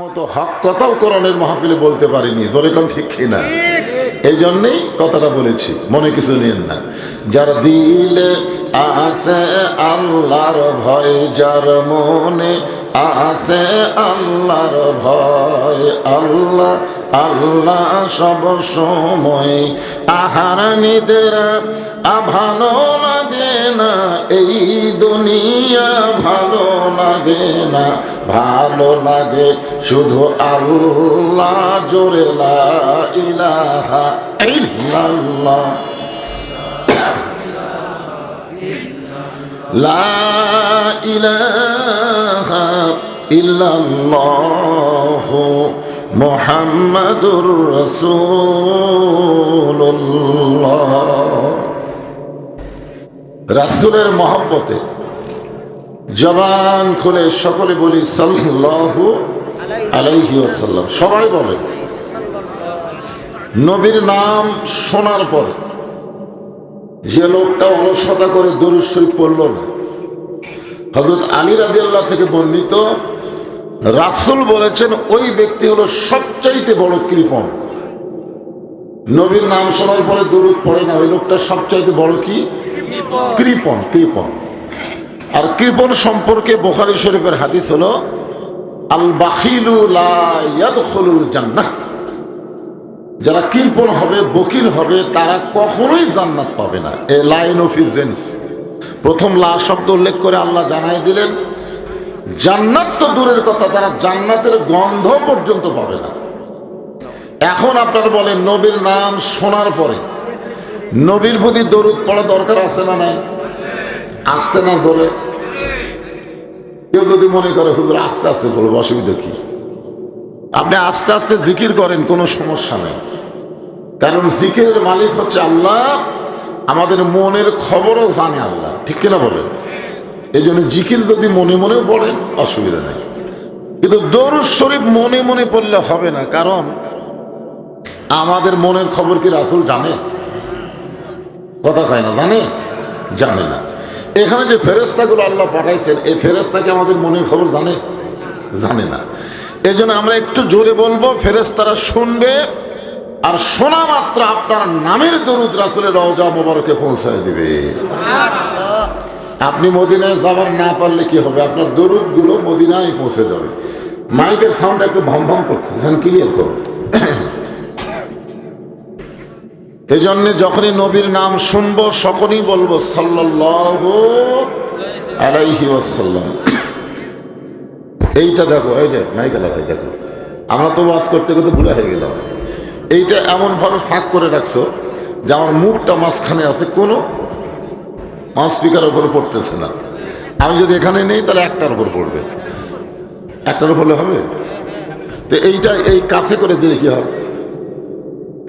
মতো হক কথাও কোরআনের মাহফিলে বলতে পারিনি। জোরে কোন ঠিক কিনা? এই জন্যেই কথাটা বলেছি, মনে কিছু নিন না। যার দিলে আছে আল্লাহর ভয়, যার মনে আছে আল্লাহর ভয়, আল্লাহ আল্লাহ সব সময় আহার নিদ্রা ভালো লাগে না, এই দুনিয়া ভালো লাগে না। ভালো লাগে শুধু আল্লাহ জোরে লা ইলাহা লা ইলাহা মুহাম্মাদুর রাসূলুল্লাহ। রাসূলের মহব্বতে জবান খুলে সকলে বলি সাল্লাল্লাহু আলাইহি ওয়াসাল্লাম। সবাই বলে। নবীর নাম শোনার পরে যে লোকটা অলসতা করে দরুদ শরীফ পড়ল না হজরত আলী রাদিয়াল্লাহ থেকে বর্ণিত, রাসূল বলেছেন, ওই ব্যক্তি হলো সবচাইতে বড় কৃপণ। নবীর নাম শোনার পরে দরুদ পড়ে না, ওই লোকটা সবচাইতে বড় কি? কৃপণ কৃপণ। আর কৃপণ সম্পর্কে বোখারি শরীফের হাদিস হলো আল বাখিলু লা ইয়াদখুলুল জান্নাহ। যারা কৃপণ হবে, বকিল হবে, তারা কখনোই জান্নাত পাবে না। এ লাইন অফ ইজেন্স প্রথম লা শব্দ উল্লেখ করে আল্লাহ জানাই দিলেন, জান্নাত তো দূরের কথা, তারা জান্নাতের গন্ধ পর্যন্ত পাবে না। এখন আপনারা বলেন, নবীর নাম শোনার পরে নবীর প্রতি দরুদ পড়া দরকার আছে না নাই? আসতে না বলে? কেউ যদি মনে করে, হুজুর, আস্তে আস্তে পড়বে অসুবিধা কি? আপনি আস্তে আস্তে জিকির করেন, কোনো সমস্যা নেই। কারণ জিকিরের মালিক হচ্ছে আল্লাহ, আমাদের মনের খবরও জানে আল্লাহ। ঠিক কিনা বলেন? এই জন্য জিকির যদি মনে মনে পড়েন, অসুবিধা নেই। কিন্তু দরুদ শরীফ মনে মনে পড়লে হবে না, কারণ আমাদের মনের খবর কি রাসুল জানে? কথা কয় না, জানে? জানে না। এখানে যে ফেরেস্তাগুলো আল্লাহ পাঠাইছেন, এই ফেরেস্তাকে আমাদের মনের খবর জানে? জানে না। এই আমরা একটু জোরে বলব ফেরেস্তারা শুনবে আর শোনা মাত্র আপনার নামের দরুদ রাসুলের রওজা মোবারকে পৌঁছায় দিবে। আপনি মদিনায় যাবার না পারলে কি হবে? আপনার দরুদগুলো মদিনায় পৌঁছে যাবে। মাইকের সাউন্ড একটু ভম ভম করতেছেন ক্লিয়ার করুন এই জন্য যখনই নবীর নাম শুনব, সকলেই বলব ওয়াসাল্লাম। এইটা দেখো, এই যে মাইকেলা ভাই দেখো। আমরা তো ওয়াজ করতে করতে ভুলে হয়ে গেলাম। এইটা এমন ভাবে ফাঁক করে রাখছো যে আমার মুখটা মাঝখানে আছে, কোনো মাউস স্পিকার উপরে পড়তেছে না। আমি যদি এখানে নেই, তাহলে একটার উপর পড়বে। একটার উপরে হবে? তো এইটা এই কাছে করে দিলে কি হয়?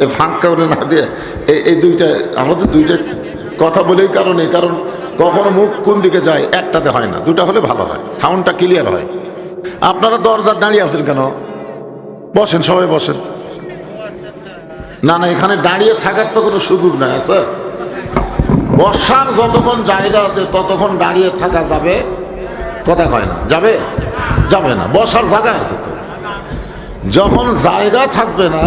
এই ফাঁকা করে না দিয়ে এই এই দুইটা, আমাদের দুইটা কথা বলেই কারণে, কারণ কখনো মুখ কোন দিকে যায় একটাতে হয় না, দুটা হলে ভালো হয় সাউন্ডটা ক্লিয়ার হয়। আপনারা দরজার দাঁড়িয়ে আছেন কেন? বসেন, সবাই বসেন। না না, এখানে দাঁড়িয়ে থাকার তো কোনো সুযোগ নাই, আছে? বসার যতক্ষণ জায়গা আছে, ততক্ষণ দাঁড়িয়ে থাকা যাবে, কথা হয় না, যাবে? যাবে না, বসার জায়গা আছে তো। যখন জায়গা থাকবে না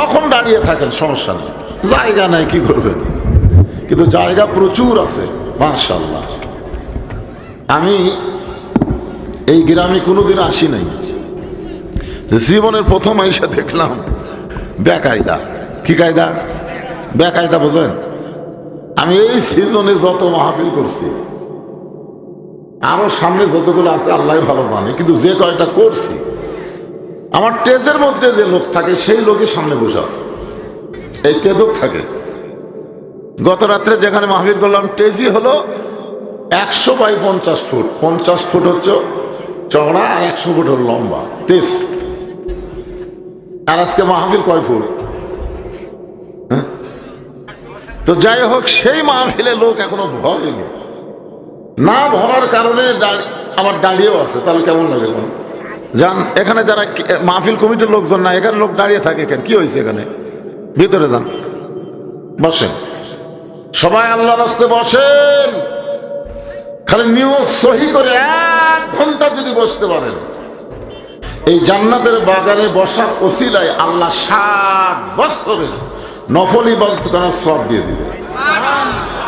তখন দাঁড়িয়ে থাকেন, সমস্যা নেই। জায়গা নাই, কি করবেন? কিন্তু জায়গা প্রচুর আছে মাশাল্লাহ আমি এই গ্রামে কোনোদিন আসি নাই। জীবনের প্রথম আইসা দেখলাম, বেকায়দা। কি কায়দা? বেকায়দা, বোঝেন? আমি এই সিজনে যত মাহফিল করছি, আরও সামনে যতগুলো আছে আল্লাহ ভালো জানে। কিন্তু যে কয়টা করছি আমার টেজের মধ্যে যে লোক থাকে, সেই লোকই সামনে বসে আছে। এই টেজও থাকে। গত রাত্রে যেখানে মাহফিল করলাম টেজই হলো একশো বাই পঞ্চাশ ফুট। পঞ্চাশ ফুট হচ্ছে চওড়া আর একশো ফুট হল লম্বা। টেজ আর আজকে মাহফিল কয় ফুট? হ্যাঁ? তো যাই হোক, সেই মাহফিলে লোক এখনও ভরেনি। না ভরার কারণে আমার দাঁড়িয়েও আছে। তাহলে কেমন লাগে বলুন? যান এখানে যারা মাহফিল কমিটির লোকজন না এখানে লোক দাঁড়িয়ে থাকে কেন? কি হয়েছে এখানে? ভিতরে যান। বসেন। সবাই আল্লাহ রাস্তে বসেন। খালি নিউজ সহি করে এক ঘণ্টা যদি বসতে পারেন। এই জান্নাতের বাগানে বসার ওসিলায় আল্লাহ ষাট বছরের নফল ইবাদত করার সব দিয়ে দিবে।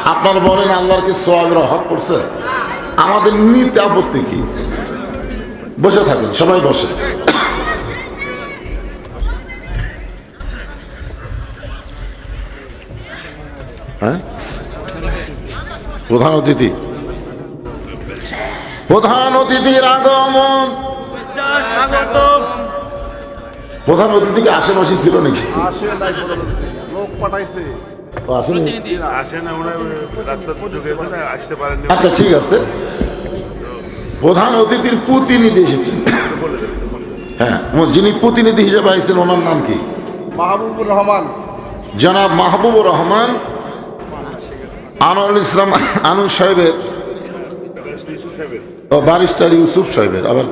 আপনার বলেন আল্লাহর কি সোয়াবের অভাব পড়ছে? আমাদের নিতে আপত্তি কি? বসে থাকেন সবাই বসে। হ্যাঁ? প্রধান অতিথি। প্রধান অতিথির আগমন। প্রধান অতিথিকে আশেপাশে ছিল নাকি? আচ্ছা ঠিক আছে। প্রধান অতিথির প্রতিনিধি এসেছেন। হ্যাঁ যিনি প্রতিনিধি হিসেবে আইছেন ওনার নাম কি? মাহবুবুর রহমান। জনাব মাহবুবুর রহমান আনোয়ারুল ইসলাম আনু সাহেবের ও বারিস্টার ইউসুফ সাহেবের আবার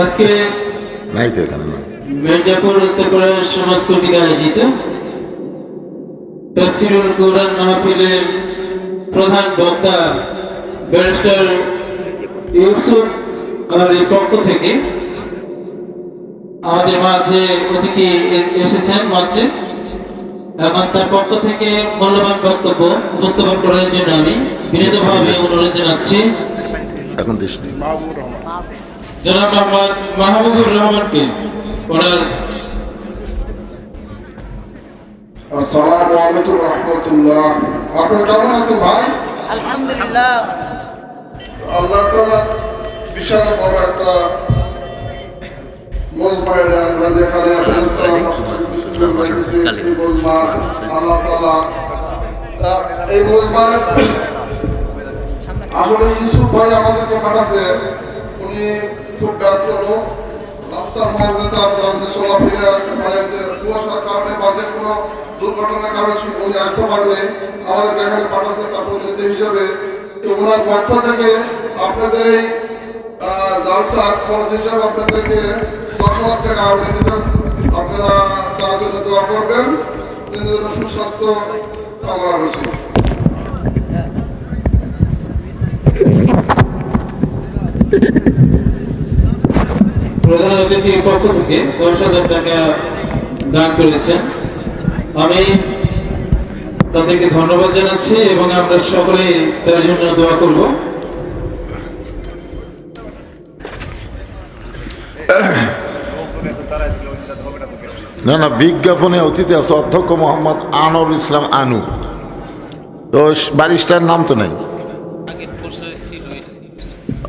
আজকে নাই তো এখানে না। মির্জাপুর উত্তরপ্রদেশ সমাজ কর্তৃক আয়োজিত তফসিরুল কোরআন মাহফিলের প্রধান বক্তা ব্যারিস্টার ইউসুফ আর এই পক্ষ থেকে আমাদের মাঝে অতিথি এসেছেন মঞ্চে। এখন তার পক্ষ থেকে মূল্যবান বক্তব্য উপস্থাপন করার জন্য আমি বিনীতভাবে অনুরোধ জানাচ্ছি। এখন দেশ নেই। জনাব মোহাম্মদ মাহবুবুর রহমানকে ওনার আসসালামু আলাইকুম রহমতুল্লাহ। আপনার কেমন আছেন ভাই? আলহামদুলিল্লাহ। আল্লাহ তাআলা বিশাল বড় একটা যেখানে আল্লাহ তাআলা এই মজমা আসলে ইউসুফ ভাই আমাদেরকে পাঠাচ্ছে। উনি খুব ব্যস্ত লোক। রাস্তার মাঝে তার চলাফেরা মানে কুয়াশার কারণে বা যে কোনো দুর্ঘটনার কারণে সে উনি আসতে পারেনি। আমাদেরকে এখানে পাঠাচ্ছে তার প্রতিনিধি হিসেবে তো ওনার পক্ষ থেকে আপনাদের এই আহ, জালসা খরচ হিসাবে আপনাদেরকে দশ হাজার টাকা আপনি দিচ্ছেন আপনারা তার জন্য দোয়া করবেন। তিনি যেন সুস্বাস্থ্য কামনা করছি প্রধান অতিথির পক্ষ থেকে দশ হাজার টাকা দান করেছেন। আমি তাদেরকে ধন্যবাদ জানাচ্ছি এবং আমরা সকলে তার জন্য দোয়া করব। না না, বিজ্ঞাপনে অতিথি আছে অধ্যক্ষ মোহাম্মদ আনোয়ারুল ইসলাম আনু। তো বারিস্টার নাম তো নাই।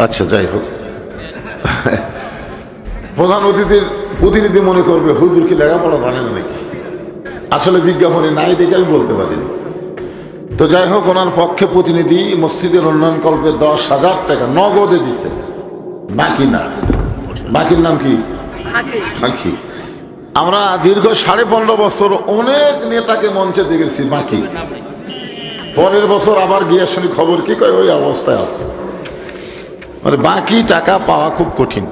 আচ্ছা যাই হোক। প্রধান অতিথির প্রতিনিধি মনে করবে, হুজুর কি লেখাপড়া জানে না নাকি? আসলে বিজ্ঞাপনে নাই দেখে আমি বলতে পারিনি। তো যাই হোক ওনার পক্ষে প্রতিনিধি মসজিদের উন্নয়ন কল্পে দশ হাজার টাকা নগদে দিছে। বাকি না। বাকির নাম কি? বাকি আমরা দীর্ঘ সাড়ে পনেরো বছর অনেক নেতাকে মঞ্চে দেখেছি বাকি। পরের বছর আবার গিয়ে শুনি খবর কি কয় ওই অবস্থায় আছে। মানে বাকি টাকা পাওয়া খুব কঠিন।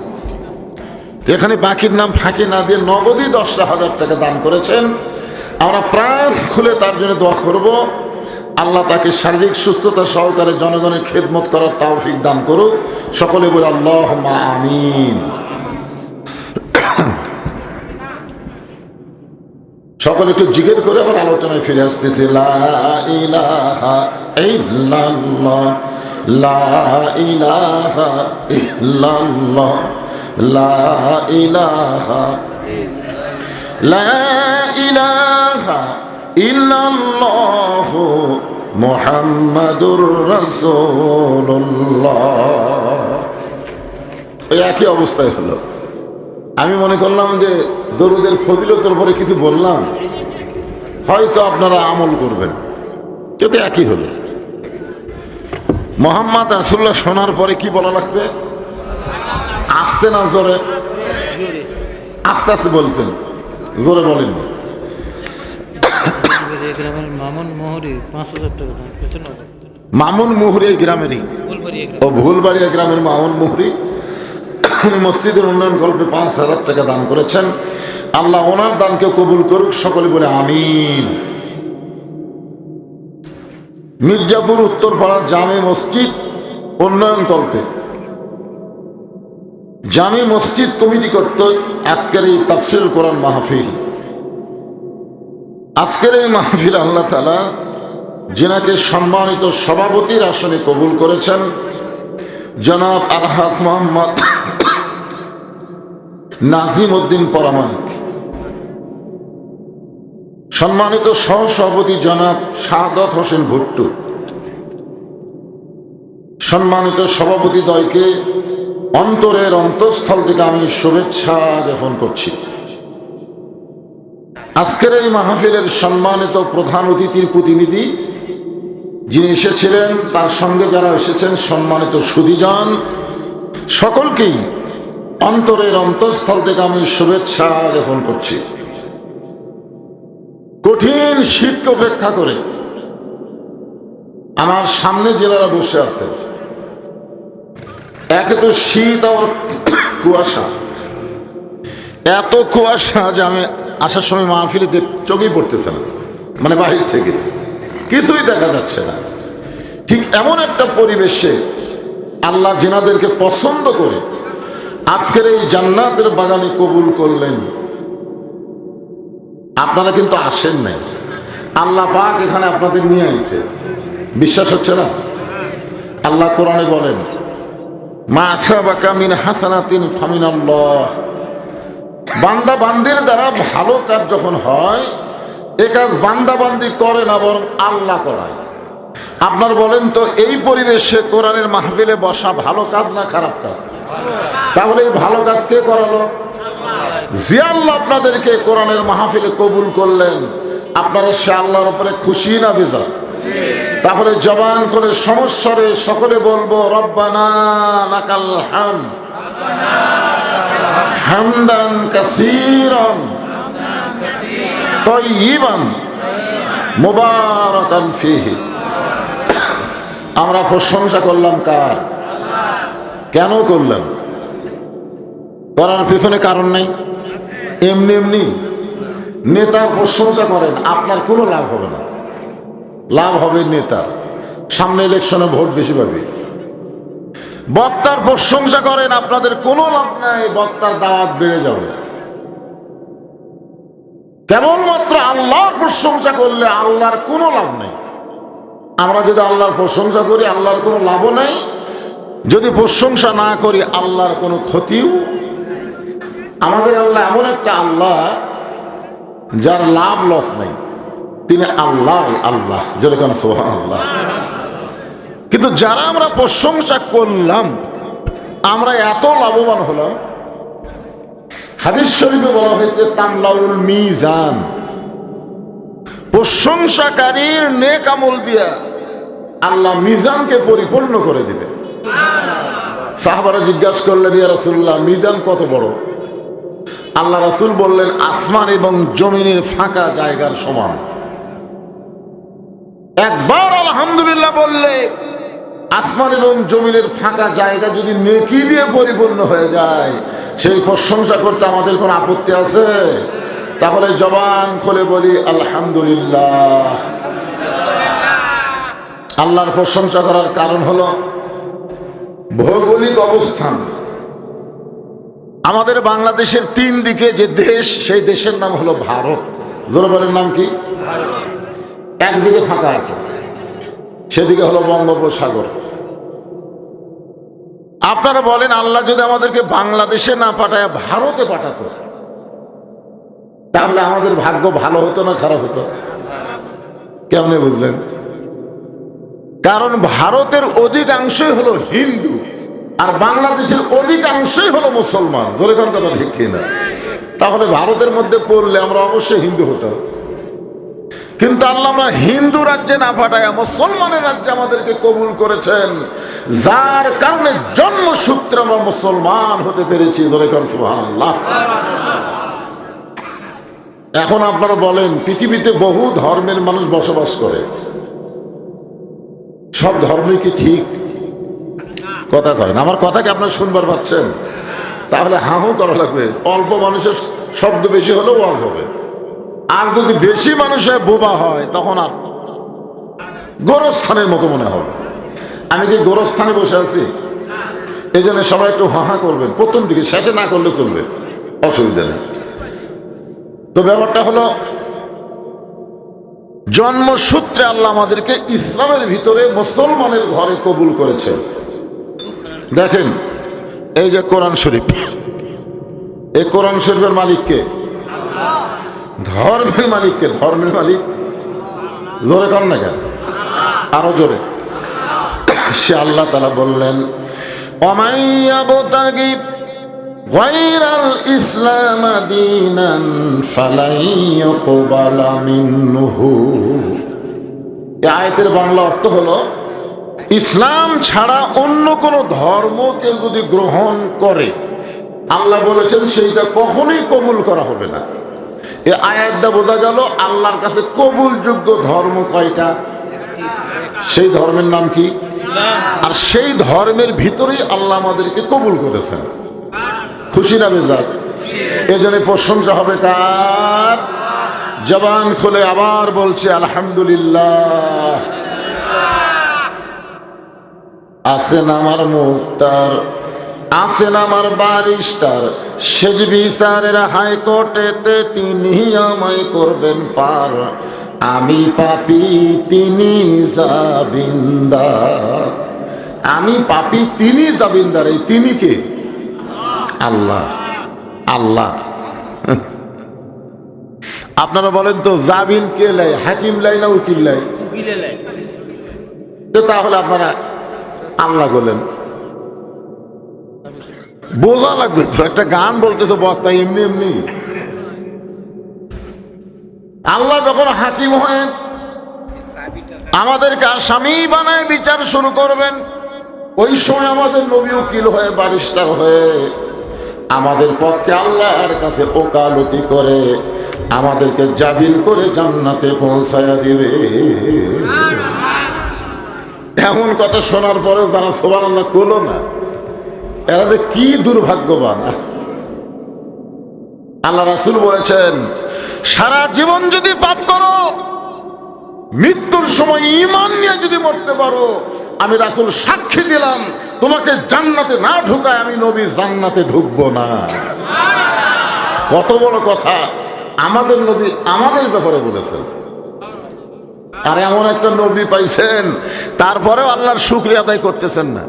এখানে বাকির নাম ফাঁকি না দিয়ে নগদই দশটা হাজার টাকা দান করেছেন আমরা প্রাণ খুলে তার জন্য দোয়া করব। আল্লাহ তাকে শারীরিক সুস্থতা সহকারে জনগণের খেদমত করার তৌফিক দান করুক। সকলে বলে আল্লাহ আমিন। সকলে একটু জিজ্ঞের করে আবার আলোচনায় ফিরে আসতেছে। লা ইলাহা লা ইলাহা ইল্লাল্লাহ মুহাম্মাদুর রাসূলুল্লাহ। এই একই অবস্থায় হলো। আমি মনে করলাম যে দরুদের ফজিলতের পরে কিছু বললাম, হয়তো আপনারা আমল করবেন। কিন্তু একই হলো। মোহাম্মদ রাসুল্লাহ শোনার পরে কি বলা লাগবে? আস্তে না জোরে? আস্তে আস্তে বলছেন। জোরে বলেন। মামুন মোহরি এই গ্রামেরই। ও ভুলবাড়িয়া গ্রামের মামুন মুহুরি মসজিদের উন্নয়ন কল্পে পাঁচ হাজার টাকা দান করেছেন। আল্লাহ ওনার দানকে কবুল করুক সকলে বলে আমিন। মির্জাপুর উত্তরপাড়া জামে মসজিদ উন্নয়ন কল্পে জামে মসজিদ কমিটি কর্তৃক আজকের এই তাফসিল কোরআন মাহফিল। আজকের এই মাহফিল আল্লাহ তালা যিনাকে সম্মানিত সভাপতির আসনে কবুল করেছেন, জনাব আলহাজ মোহাম্মদ নাজিম উদ্দিন পরামানিক। সম্মানিত সহসভাপতি জনাব শাহাদত হোসেন ভুট্টু। সম্মানিত সভাপতি দয়কে অন্তরের অন্তঃস্থল থেকে আমি শুভেচ্ছা জ্ঞাপন করছি। আজকের এই মাহফিলের সম্মানিত প্রধান অতিথির প্রতিনিধি, যিনি এসেছিলেন, তার সঙ্গে যারা এসেছেন, সম্মানিত সুদীজন সকলকেই অন্তরের অন্তঃস্থল থেকে আমি শুভেচ্ছা জ্ঞাপন করছি। কঠিন শীতকে উপেক্ষা করে আমার সামনে জেলারা বসে আছে। একে তো শীত আর কুয়াশা। এত কুয়াশা যে আমি আসার সময় মাহফিলে চোখেই পড়তেছে না মানে বাহির থেকে। কিছুই দেখা যাচ্ছে না। ঠিক এমন একটা পরিবেশে আল্লাহ জেনাদেরকে পছন্দ করে আজকের এই জান্নাতের বাগানে কবুল করলেন। আপনারা কিন্তু আসেন নাই। আল্লাহ পাক এখানে আপনাদের নিয়ে আইছে। বিশ্বাস হচ্ছে না? আল্লাহ কোরআনে বলেন বান্দা বান্দির দ্বারা ভালো কাজ যখন হয়, এ কাজ বান্দা বান্দি করে না, বরং আল্লাহ করায়। আপনার বলেন তো, এই পরিবেশে কোরআনের মাহফিলে বসা ভালো কাজ না খারাপ কাজ? তাহলে এই ভালো কাজ কে করালো? যে আল্লাহ আপনাদেরকে কোরআনের মাহফিলে কবুল করলেন, আপনারা সে আল্লাহর উপরে খুশি না বেজা তাহলে জবান করে সমস্যারে সকলে বলব, রব্বানা নাকাল হাম। হামদান কাসীরান তয়্যিবান মুবারাকান ফিহি। আমরা প্রশংসা করলাম কার? কেন করলাম? করার পেছনে কারণ নাই। এমনি এমনি নেতার প্রশংসা করেন, আপনার কোনো লাভ হবে না। লাভ হবে নেতা। সামনে ইলেকশনে ভোট বেশি পাবে। বক্তার প্রশংসা করেন, আপনাদের কোনো লাভ নাই, বক্তার দাওয়াত বেড়ে যাবে। কেবলমাত্র আল্লাহর প্রশংসা করলে আল্লাহর কোনো লাভ নেই। আমরা যদি আল্লাহর প্রশংসা করি, আল্লাহর কোনো লাভও নেই। যদি প্রশংসা না করি, আল্লাহর কোনো ক্ষতিও আমাদের আল্লাহ এমন একটা আল্লাহ যার লাভ লস নেই। তিনি আল্লাহ আল্লাহ। যেরকম সোহা আল্লাহ কিন্তু যারা আমরা প্রশংসা করলাম, আমরা এত লাভবান হলাম। হাদিস শরীফে বলা হয়েছে, তামলাউল মিজান। প্রশংসাকারীর নেক আমল দিয়া আল্লাহ মিজানকে পরিপূর্ণ করে দিবে। সাহাবারা জিজ্ঞাসা করলেন, ইয়া রাসূলুল্লাহ, মিজান কত বড়? আল্লাহ রাসূল বললেন, আসমান এবং জমিনের ফাঁকা জায়গার সমান। একবার আলহামদুলিল্লাহ বললে, আসমান এবং জমিনের ফাঁকা জায়গা যদি নেকি দিয়ে পরিপূর্ণ হয়ে যায়, সেই প্রশংসা করতে আমাদের কোনো আপত্তি আছে? তাহলে জবান করে বলি, আলহামদুলিল্লাহ। আল্লাহর প্রশংসা করার কারণ হলো ভৌগোলিক অবস্থান। আমাদের বাংলাদেশের তিন দিকে যে দেশ, সেই দেশের নাম হলো ভারত। জোরবারের নাম কি? একদিকে ফাঁকা আছে। সেদিকে হলো বঙ্গোপসাগর। আপনারা বলেন, আল্লাহ যদি আমাদেরকে বাংলাদেশে না পাঠায়, ভারতে পাঠাতো। তাহলে আমাদের ভাগ্য ভালো হতো না খারাপ হতো? কেমনে বুঝলেন? কারণ ভারতের অধিকাংশই হলো হিন্দু, আর বাংলাদেশের অধিকাংশই হলো মুসলমান। কোন কথা ঠিক কিনা? তাহলে ভারতের মধ্যে পড়লে আমরা অবশ্যই হিন্দু হতাম। কিন্তু আল্লাহ আমরা হিন্দু রাজ্যে না পাঠায় মুসলমানের রাজ্যে আমাদেরকে কবুল করেছেন। যার কারণে জন্মসূত্রে আমরা মুসলমান হতে পেরেছি, ধরে এখন আপনারা বলেন, পৃথিবীতে বহু ধর্মের মানুষ বসবাস করে। সব ধর্মই কি ঠিক? কথা কয় আমার কথা কি আপনারা শুনবার পাচ্ছেন? তাহলে হাহু করা লাগবে। অল্প মানুষের শব্দ বেশি হলেও ওয়াজ হবে। আর যদি বেশি মানুষের বোবা হয়, তখন আর গোরস্থানের মতো মনে হবে। আমি কি গোরস্থানে বসে আছি? এই জন্য সবাই একটু হাহা করবেন। প্রথম দিকে শেষে না করলে চলবে। অসুবিধা নেই। তো ব্যাপারটা হলো, জন্মসূত্রে আল্লাহ আমাদেরকে ইসলামের ভিতরে মুসলমানের ঘরে কবুল করেছে দেখেন, এই যে কোরআন শরীফ, এই কোরআন শরীফের মালিককে ধর্মের মালিককে ধর্মের মালিক জোরে কর না কেন আরো জোরে সে আল্লাহ তালা বললেন অমাইয়াবতাগি غير الإسلام دينا فلن يقبل منه এই আয়াতের বাংলা অর্থ হলো ইসলাম ছাড়া অন্য কোন ধর্ম কেউ যদি গ্রহণ করে আল্লাহ বলেছেন সেইটা কখনোই কবুল করা হবে না এই আয়াতটা বোঝা গেল আল্লাহর কাছে কবুলযোগ্য ধর্ম কয়টা? সেই ধর্মের নাম কি? আর সেই ধর্মের ভিতরেই আল্লাহ আমাদেরকে কবুল করেছেন। খুশি না বেজার? এজন্য প্রশংসা হবে কার? জবান খুলে আবার বলছে, আলহামদুলিল্লাহ। আছেন আমার মুক্তার আছেন আমার বারিস্টার সেজ বিচারের হাইকোর্টেতে তিনি আমায় করবেন পার। আমি পাপি তিনি জাবিন্দার। আমি পাপি তিনি জাবিন্দার এই তিনি কে? আল্লাহ আল্লাহ। আপনারা বলেন তো জাবিন কে লাই হাকিম লাই না উকিল লাই? লাই। তো তাহলে আপনারা আল্লাহ বলেন। বোঝা লাগবে তো, একটা গান বলতেছে বক্তা, এমনি এমনি। আল্লাহ যখন হাকিম হয়ে, আমাদেরকে আসামি বানায় বিচার শুরু করবেন। ওই সময় আমাদের নবী উকিল হয়ে বারিস্টার হয়ে, আমাদের পক্ষে আল্লাহর কাছে ওকালতি করে, আমাদেরকে জাবিল করে জান্নাতে পৌঁছায়া দিবে। এমন কথা শোনার পরে যারা সোবার আল্লাহ করল না। এরা যে কি দুর্ভাগ্যবান? আল্লাহ রাসুল বলেছেন, সারা জীবন যদি পাপ করো, মৃত্যুর সময় ইমান নিয়ে যদি মরতে পারো, আমি রাসুল সাক্ষী দিলাম, তোমাকে জান্নাতে না ঢুকায় আমি নবী জান্নাতে ঢুকবো না। কত বড় কথা, আমাদের নবী আমাদের ব্যাপারে বলেছেন। আর এমন একটা নবী পাইছেন, তারপরেও আল্লাহর শুক্রিয়া আদায় করতেছেন না।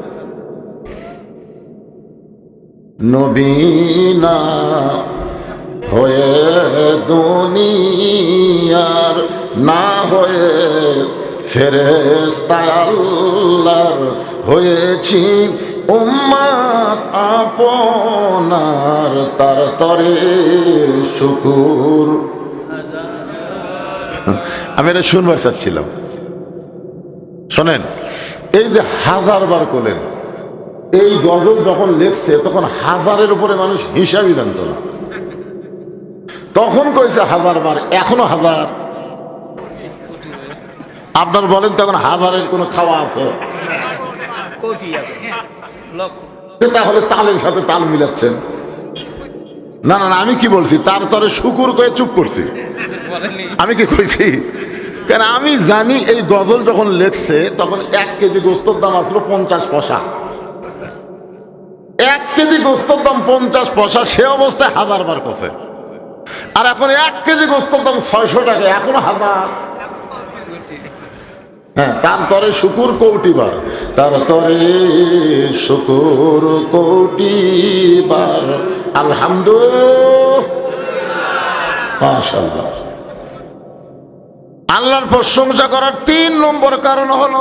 নবীনা হয়ে দুনিয়ার, না হয়ে ফেরেস্তায় আল্লাহর হয়েছি। উম্মাত আপনার তার তরে শুকুর। আমি এটা শুনবার চাচ্ছিলাম। শোনেন, এই যে হাজার বার করলেন এই গজল যখন লেখছে তখন হাজারের উপরে মানুষ হিসাবই জানত না। তখন কইছে হাজার বার এখনও হাজার। আপনার বলেন তখন হাজারের কোনো খাওয়া আছে? তো তাহলে তালের সাথে তাল মিলাচ্ছেন। না না আমি কি বলছি? তার তরে শুকুর করে চুপ করছি। আমি কি কইছি? কেন আমি জানি এই গজল যখন লেখছে তখন এক কেজি গোস্তর দাম আসলো পঞ্চাশ পয়সা। এক কেজি গোস্তর দাম পঞ্চাশ পয়সা, সে অবস্থায় হাজার বার কছে আর এখন এক কেজি গোস্তর দাম ছয়শো টাকা, এখনও হাজার। হ্যাঁ তার তরে শুকুর কৌটিবার তার তরে শুকুর কৌটিবার আলহামদুলিল্লাহ। মাশাআল্লাহ। আল্লাহর প্রশংসা করার তিন নম্বর কারণ হলো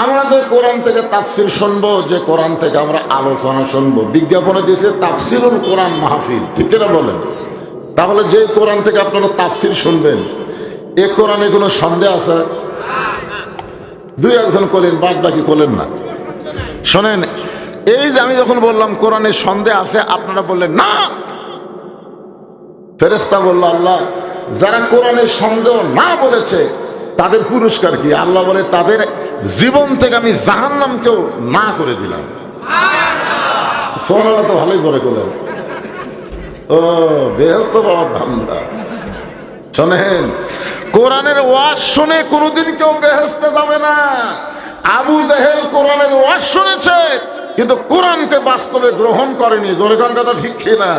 আমরা যে কোরআন থেকে তাফসির শুনব, যে কোরআন থেকে আমরা আলোচনা শুনব। বিজ্ঞাপনে দিয়েছে তাফসিরুল কোরআন মাহফিল, ঠিক কিনা বলেন? তাহলে যে কোরআন থেকে আপনারা তাফসির শুনবেন, এ কোরআনে কোনো সন্দেহ আছে? দুই একজন করলেন বাদ বাকি করলেন না। শোনেন, এই যে আমি যখন বললাম কোরআনে সন্দেহ আছে, আপনারা বললেন, না! ফেরেস্তা বলল, আল্লাহ, যারা কোরআনে সন্দেহ না বলেছে তাদের পুরস্কার কি? আল্লাহ বলে, তাদের জীবন থেকে আমি জাহান্নামকেও না করে দিলাম। সোনালা তো ভালোই করে করলেন। ও বেহস্ত বাবার ধান্দা। শোনেন, কোরআনের ওয়াজ শুনে কোনোদিন কেউ বেহেস্তে যাবে না। আবু জাহেল কোরআনের ওয়াজ শুনেছে, কিন্তু কোরআনকে বাস্তবে গ্রহণ করেনি। জোরে কোন কথা ঠিক না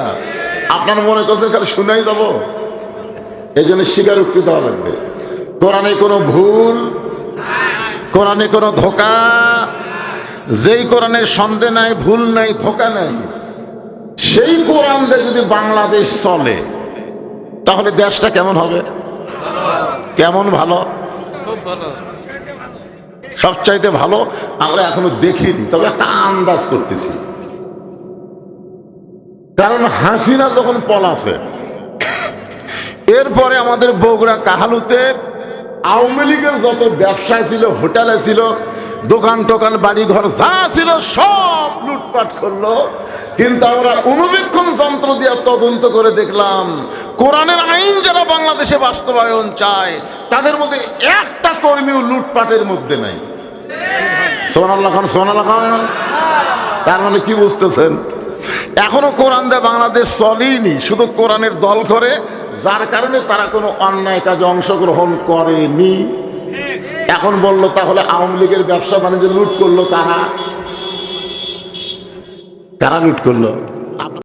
আপনার মনে করছে খালি শুনাই যাব? এই জন্য স্বীকারোক্তি দেওয়া লাগবে। কোরআনে কোনো ভুল, কোরআনে কোনো ধোকা, যেই কোরআনের সন্দেহ নাই, ভুল নাই, ধোকা নাই, সেই কোরআন দিয়ে যদি বাংলাদেশ চলে, তাহলে দেশটা কেমন হবে? কেমন ভালো? সবচাইতে ভালো, আমরা এখনও দেখিনি, তবে একটা আন্দাজ করতেছি। কারণ হাসিনা যখন পলাছে, এরপরে আমাদের বগুড়া কাহালুতে আওয়ামী লীগের যত ব্যবসা ছিল, হোটেলে ছিল, দোকান টোকান বাড়ি ঘর যা ছিল, সব লুটপাট করল। কিন্তু আমরা অনুবীক্ষণ যন্ত্র দিয়ে তদন্ত করে দেখলাম, কোরআনের আইন যারা বাংলাদেশে বাস্তবায়ন চায়, তাদের মধ্যে একটা কর্মীও লুটপাটের মধ্যে নাই। সোনাল্লা খান। তার মানে কি বুঝতেছেন? এখনও কোরআন দেয় বাংলাদেশ চলেইনি, শুধু কোরআনের দল করে, যার কারণে তারা কোনো অন্যায় কাজে অংশগ্রহণ করেনি। এখন বলল তাহলে আওয়ামী লীগের ব্যবসা বাণিজ্য লুট করল তারা কারা লুট করল?